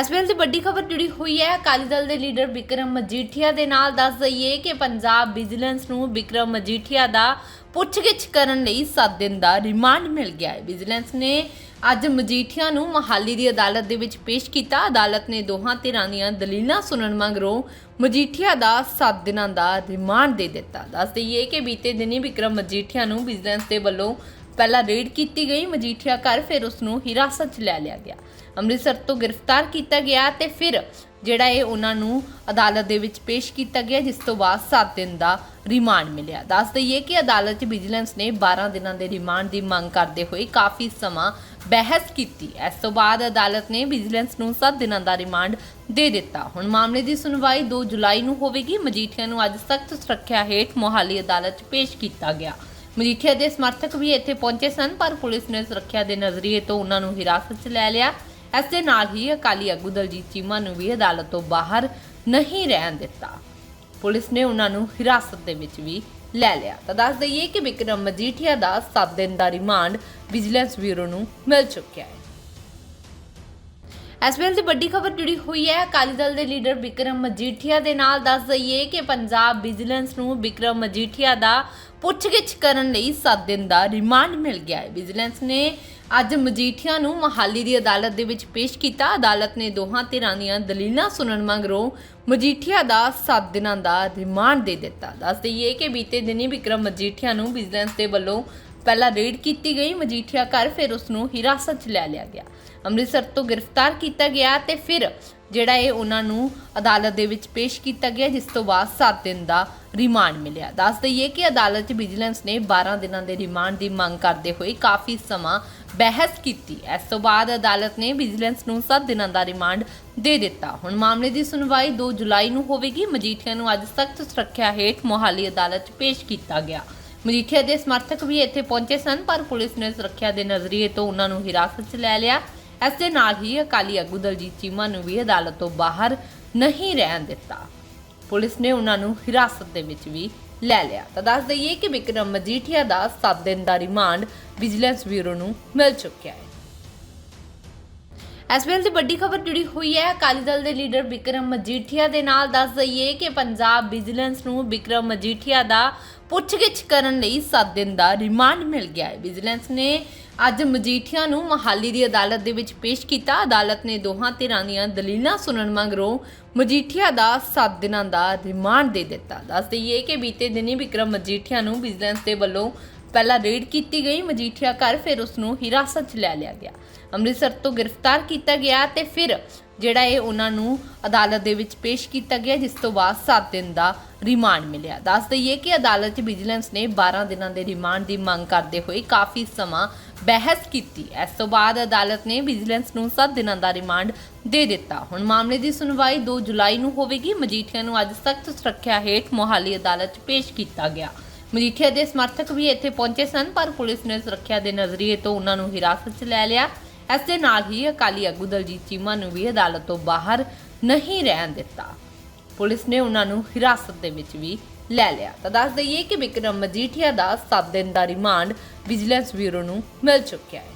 ਇਸ ਵੇਲੇ ਦੀ ਵੱਡੀ ਖਬਰ ਜੁੜੀ ਹੋਈ ਹੈ, ਅਕਾਲੀ ਦਲ ਦੇ ਲੀਡਰ ਵਿਕਰਮ ਮਜੀਠੀਆ ਦੇ ਨਾਲ ਦੱਸ ਦਈਏ ਕਿ ਪੰਜਾਬ ਵਿਜੀਲੈਂਸ ਨੂੰ ਵਿਕਰਮ ਮਜੀਠੀਆ ਦਾ ਪੁੱਛਗਿੱਛ ਕਰਨ ਲਈ 7 ਦਿਨ ਦਾ ਰਿਮਾਂਡ ਮਿਲ ਗਿਆ ਹੈ। ਵਿਜੀਲੈਂਸ ਨੇ ਅੱਜ ਮਜੀਠੀਆ ਨੂੰ ਮਹਾਲੀ ਦੀ ਅਦਾਲਤ ਦੇ ਵਿੱਚ ਪੇਸ਼ ਕੀਤਾ। ਅਦਾਲਤ ਨੇ ਦੋਹਾਂ ਧਿਰਾਂ ਦੀਆਂ ਦਲੀਲਾਂ ਸੁਣਨ ਮਗਰੋਂ ਮਜੀਠੀਆ ਦਾ 7 ਦਿਨਾਂ ਦਾ ਰਿਮਾਂਡ ਦੇ ਦਿੱਤਾ। ਦੱਸ ਦਈਏ ਕਿ ਬੀਤੇ ਦਿਨੀ ਵਿਕਰਮ ਮਜੀਠੀਆ ਨੂੰ ਵਿਜੀਲੈਂਸ ਦੇ ਵੱਲੋਂ ਪਹਿਲਾਂ ਰੇਡ ਕੀਤੀ ਗਈ, ਮਜੀਠੀਆ ਘਰ ਫਿਰ ਉਸ ਨੂੰ ਹਿਰਾਸਤ 'ਚ ਲੈ ਲਿਆ ਗਿਆ। ਅੰਮ੍ਰਿਤਸਰ ਤੋਂ ਗ੍ਰਿਫਤਾਰ ਕੀਤਾ ਗਿਆ ਤੇ ਫਿਰ ਜਿਹੜਾ ਇਹ ਉਹਨਾਂ ਨੂੰ ਅਦਾਲਤ ਦੇ ਵਿੱਚ ਪੇਸ਼ ਕੀਤਾ ਗਿਆ, ਜਿਸ ਤੋਂ ਬਾਅਦ 7 ਦਿਨ ਦਾ ਰਿਮਾਂਡ ਮਿਲਿਆ। ਦੱਸ ਦਈਏ ਕਿ ਅਦਾਲਤ 'ਚ ਵਿਜੀਲੈਂਸ ਨੇ 12 ਦਿਨਾਂ ਦੇ ਰਿਮਾਂਡ ਦੀ ਮੰਗ ਕਰਦੇ ਹੋਏ ਕਾਫੀ ਸਮਾਂ ਬਹਿਸ ਕੀਤੀ। ਇਸ ਤੋਂ ਬਾਅਦ ਅਦਾਲਤ ਨੇ ਵਿਜੀਲੈਂਸ ਨੂੰ 7 ਦਿਨਾਂ ਦਾ ਰਿਮਾਂਡ ਦੇ ਦਿੱਤਾ। ਹੁਣ ਮਾਮਲੇ ਦੀ ਸੁਣਵਾਈ 2 ਜੁਲਾਈ ਨੂੰ ਹੋਵੇਗੀ। ਮਜੀਠੀਆ ਨੂੰ ਅੱਜ ਸਖਤ ਸੁਰੱਖਿਆ ਹੇਠ ਮੋਹਾਲੀ ਅਦਾਲਤ 'ਚ ਪੇਸ਼ ਕੀਤਾ ਗਿਆ। ਮਜੀਠੀਆ ਦੇ ਸਮਰਥਕ ਵੀ ਇੱਥੇ ਪਹੁੰਚੇ ਸਨ, ਪਰ ਪੁਲਿਸ ਨੇ ਸੁਰੱਖਿਆ ਦੇ ਨਜ਼ਰੀਏ ਤੋਂ ਉਹਨਾਂ ਨੂੰ ਹਿਰਾਸਤ 'ਚ ਲੈ ਲਿਆ। ਇਸ ਦੇ ਨਾਲ ਹੀ ਅਕਾਲੀ ਆਗੂ ਦਲਜੀਤ ਚੀਮਾ ਨੂੰ ਵੀ ਅਦਾਲਤ ਤੋਂ ਬਾਹਰ ਨਹੀਂ ਰਹਿਣ ਦਿੱਤਾ। ਪੁਲਿਸ ਨੇ ਉਹਨਾਂ ਨੂੰ ਹਿਰਾਸਤ ਦੇ ਵਿੱਚ ਵੀ ਲੈ ਲਿਆ। ਤਾਂ ਦੱਸ ਦਈਏ ਕਿ ਵਿਕਰਮ ਮਜੀਠੀਆ ਦਾ 7 ਦਿਨ ਦਾ ਰਿਮਾਂਡ ਵਿਜੀਲੈਂਸ ਬਿਊਰੋ ਨੂੰ ਮਿਲ ਚੁੱਕਿਆ ਹੈ। ਇਸ ਵੇਲੇ ਦੀ ਵੱਡੀ ਖਬਰ ਜੁੜੀ ਹੋਈ ਹੈ, ਅਕਾਲੀ ਦਲ ਦੇ ਲੀਡਰ ਵਿਕਰਮ ਮਜੀਠੀਆ ਦੇ ਨਾਲ ਦੱਸ ਦਈਏ ਕਿ ਪੰਜਾਬ ਵਿਜੀਲੈਂਸ ਨੂੰ ਵਿਕਰਮ ਮਜੀਠੀਆ ਦਾ ਪੁੱਛਗਿੱਛ ਕਰਨ ਲਈ 7 ਦਿਨ ਦਾ ਰਿਮਾਂਡ ਮਿਲ ਗਿਆ ਹੈ। ਵਿਜੀਲੈਂਸ ਨੇ ਅੱਜ ਮਜੀਠੀਆ ਨੂੰ ਮਹਾਲੀ ਦੀ ਅਦਾਲਤ ਦੇ ਵਿੱਚ ਪੇਸ਼ ਕੀਤਾ। ਅਦਾਲਤ ਨੇ ਦੋਹਾਂ ਧਿਰਾਂ ਦੀਆਂ ਦਲੀਲਾਂ ਸੁਣਨ ਮਗਰੋਂ ਮਜੀਠੀਆ ਦਾ 7 ਦਿਨਾਂ ਦਾ ਰਿਮਾਂਡ ਦੇ ਦਿੱਤਾ। ਦੱਸ ਦਈਏ ਕਿ ਬੀਤੇ ਦਿਨੀ ਵਿਕਰਮ ਮਜੀਠੀਆ ਨੂੰ ਵਿਜੀਲੈਂਸ ਦੇ ਵੱਲੋਂ ਪਹਿਲਾਂ ਰੇਡ ਕੀਤੀ ਗਈ, ਮਜੀਠੀਆ ਘਰ ਫਿਰ ਉਸ ਨੂੰ ਹਿਰਾਸਤ 'ਚ ਲੈ ਲਿਆ ਗਿਆ। ਅੰਮ੍ਰਿਤਸਰ ਤੋਂ ਗ੍ਰਿਫਤਾਰ ਕੀਤਾ ਗਿਆ ਤੇ ਫਿਰ ਜਿਹੜਾ ਇਹ ਉਹਨਾਂ ਨੂੰ ਅਦਾਲਤ ਦੇ ਵਿੱਚ ਪੇਸ਼ ਕੀਤਾ ਗਿਆ, ਜਿਸ ਤੋਂ ਬਾਅਦ 7 ਦਿਨ ਦਾ ਰਿਮਾਂਡ ਮਿਲਿਆ। ਦੱਸ ਦਈਏ ਕਿ ਅਦਾਲਤ 'ਚ ਵਿਜੀਲੈਂਸ ਨੇ 12 ਦਿਨਾਂ ਦੇ ਰਿਮਾਂਡ ਦੀ ਮੰਗ ਕਰਦੇ ਹੋਏ ਕਾਫੀ ਸਮਾਂ ਬਹਿਸ ਕੀਤੀ। ਇਸ ਤੋਂ ਬਾਅਦ ਅਦਾਲਤ ਨੇ ਵਿਜੀਲੈਂਸ ਨੂੰ 7 ਦਿਨਾਂ ਦਾ ਰਿਮਾਂਡ ਦੇ ਦਿੱਤਾ। ਹੁਣ ਮਾਮਲੇ ਦੀ ਸੁਣਵਾਈ 2 ਜੁਲਾਈ ਨੂੰ ਹੋਵੇਗੀ। ਮਜੀਠੀਆ ਨੂੰ ਅੱਜ ਸਖਤ ਸੁਰੱਖਿਆ ਹੇਠ ਮੋਹਾਲੀ ਅਦਾਲਤ 'ਚ ਪੇਸ਼ ਕੀਤਾ ਗਿਆ। ਮਜੀਠੀਆ ਦੇ ਸਮਰਥਕ ਵੀ ਇੱਥੇ ਪਹੁੰਚੇ ਸਨ, ਪਰ ਪੁਲਿਸ ਨੇ ਸੁਰੱਖਿਆ ਦੇ ਨਜ਼ਰੀਏ ਤੋਂ ਉਹਨਾਂ ਨੂੰ ਹਿਰਾਸਤ 'ਚ ਲੈ ਲਿਆ। ਇਸ ਦੇ ਨਾਲ ਹੀ ਅਕਾਲੀ ਆਗੂ ਦਲਜੀਤ ਚੀਮਾ ਨੂੰ ਵੀ ਅਦਾਲਤ ਤੋਂ ਬਾਹਰ ਨਹੀਂ ਰਹਿਣ ਦਿੱਤਾ। ਪੁਲਿਸ ਨੇ ਉਹਨਾਂ ਨੂੰ ਹਿਰਾਸਤ ਦੇ ਵਿੱਚ ਵੀ ਲੈ ਲਿਆ। ਤਾਂ ਦੱਸ ਦਈਏ ਕਿ ਵਿਕਰਮ ਮਜੀਠੀਆ ਦਾ 7 ਦਿਨ ਦਾ ਰਿਮਾਂਡ ਵਿਜੀਲੈਂਸ ਬਿਊਰੋ ਨੂੰ ਮਿਲ ਚੁੱਕਿਆ ਹੈ। ਇਸ ਵੇਲੇ ਦੀ ਵੱਡੀ ਖਬਰ ਜੁੜੀ ਹੋਈ ਹੈ, ਅਕਾਲੀ ਦਲ ਦੇ ਲੀਡਰ ਵਿਕਰਮ ਮਜੀਠੀਆ ਦੇ ਨਾਲ ਦੱਸ ਦਈਏ ਕਿ ਪੰਜਾਬ ਵਿਜੀਲੈਂਸ ਨੂੰ ਵਿਕਰਮ ਮਜੀਠੀਆ ਦਾ ਪੁੱਛਗਿੱਛ ਕਰਨ ਲਈ 7 ਦਿਨ ਦਾ ਰਿਮਾਂਡ ਮਿਲ ਗਿਆ ਹੈ। ਵਿਜੀਲੈਂਸ ਨੇ ਅੱਜ ਮਜੀਠੀਆ ਨੂੰ ਮਹਾਲੀ ਦੀ ਅਦਾਲਤ ਦੇ ਵਿੱਚ ਪੇਸ਼ ਕੀਤਾ। ਅਦਾਲਤ ਨੇ ਦੋਹਾਂ ਧਿਰਾਂ ਦੀਆਂ ਦਲੀਲਾਂ ਸੁਣਨ ਮਗਰੋਂ ਮਜੀਠੀਆ ਦਾ 7 ਦਿਨਾਂ ਦਾ ਰਿਮਾਂਡ ਦੇ ਦਿੱਤਾ। ਦੱਸ ਦਈਏ ਕਿ ਬੀਤੇ ਦਿਨੀ ਵਿਕਰਮ ਮਜੀਠੀਆ ਨੂੰ ਵਿਜੀਲੈਂਸ ਦੇ ਵੱਲੋਂ ਪਹਿਲਾਂ ਰੇਡ ਕੀਤੀ ਗਈ। ਮਜੀਠੀਆ ਘਰ ਫਿਰ ਉਸ ਨੂੰ ਹਿਰਾਸਤ 'ਚ ਲੈ ਲਿਆ ਗਿਆ। ਅੰਮ੍ਰਿਤਸਰ ਤੋਂ ਗ੍ਰਿਫਤਾਰ ਕੀਤਾ ਗਿਆ ਤੇ ਫਿਰ ਜਿਹੜਾ ਇਹ ਉਹਨਾਂ ਨੂੰ ਅਦਾਲਤ ਦੇ ਵਿੱਚ ਪੇਸ਼ ਕੀਤਾ ਗਿਆ, ਜਿਸ ਤੋਂ ਬਾਅਦ 7 ਦਿਨ ਦਾ ਰਿਮਾਂਡ ਮਿਲਿਆ। ਦੱਸ ਦਈਏ ਕਿ ਅਦਾਲਤ 'ਚ ਵਿਜੀਲੈਂਸ ਨੇ 12 ਦਿਨਾਂ ਦੇ ਰਿਮਾਂਡ ਦੀ ਮੰਗ ਕਰਦੇ ਹੋਏ ਕਾਫੀ ਸਮਾਂ ਬਹਿਸ ਕੀਤੀ। ਇਸ ਤੋਂ ਬਾਅਦ ਅਦਾਲਤ ਨੇ ਵਿਜੀਲੈਂਸ ਨੂੰ 7 ਦਿਨਾਂ ਦਾ ਰਿਮਾਂਡ ਦੇ ਦਿੱਤਾ। ਹੁਣ ਮਾਮਲੇ ਦੀ ਸੁਣਵਾਈ 2 ਜੁਲਾਈ ਨੂੰ ਹੋਵੇਗੀ। ਮਜੀਠੀਆ ਨੂੰ ਅੱਜ ਸਖਤ ਸੁਰੱਖਿਆ ਹੇਠ ਮੋਹਾਲੀ ਅਦਾਲਤ 'ਚ ਪੇਸ਼ ਕੀਤਾ ਗਿਆ। ਮਜੀਠੀਆ ਦੇ ਸਮਰਥਕ ਵੀ ਇੱਥੇ ਪਹੁੰਚੇ ਸਨ, ਪਰ ਪੁਲਿਸ ਨੇ ਸੁਰੱਖਿਆ ਦੇ ਨਜ਼ਰੀਏ ਤੋਂ ਉਹਨਾਂ ਨੂੰ ਹਿਰਾਸਤ 'ਚ ਲੈ ਲਿਆ। ਇਸ ਦੇ ਨਾਲ ਹੀ ਅਕਾਲੀ ਆਗੂ ਦਲਜੀਤ ਚੀਮਾ ਨੂੰ ਵੀ ਅਦਾਲਤ ਤੋਂ ਬਾਹਰ ਨਹੀਂ ਰਹਿਣ ਦਿੱਤਾ। ਪੁਲਿਸ ਨੇ ਉਹਨਾਂ ਨੂੰ ਹਿਰਾਸਤ ਦੇ ਵਿੱਚ ਵੀ ਲੈ ਲਿਆ। ਤਾਂ ਦੱਸ ਦਈਏ ਕਿ ਵਿਕਰਮ ਮਜੀਠੀਆ ਦਾ 7 ਦਿਨ ਦਾ ਰਿਮਾਂਡ ਵਿਜੀਲੈਂਸ ਬਿਊਰੋ ਨੂੰ ਮਿਲ ਚੁੱਕਿਆ ਹੈ।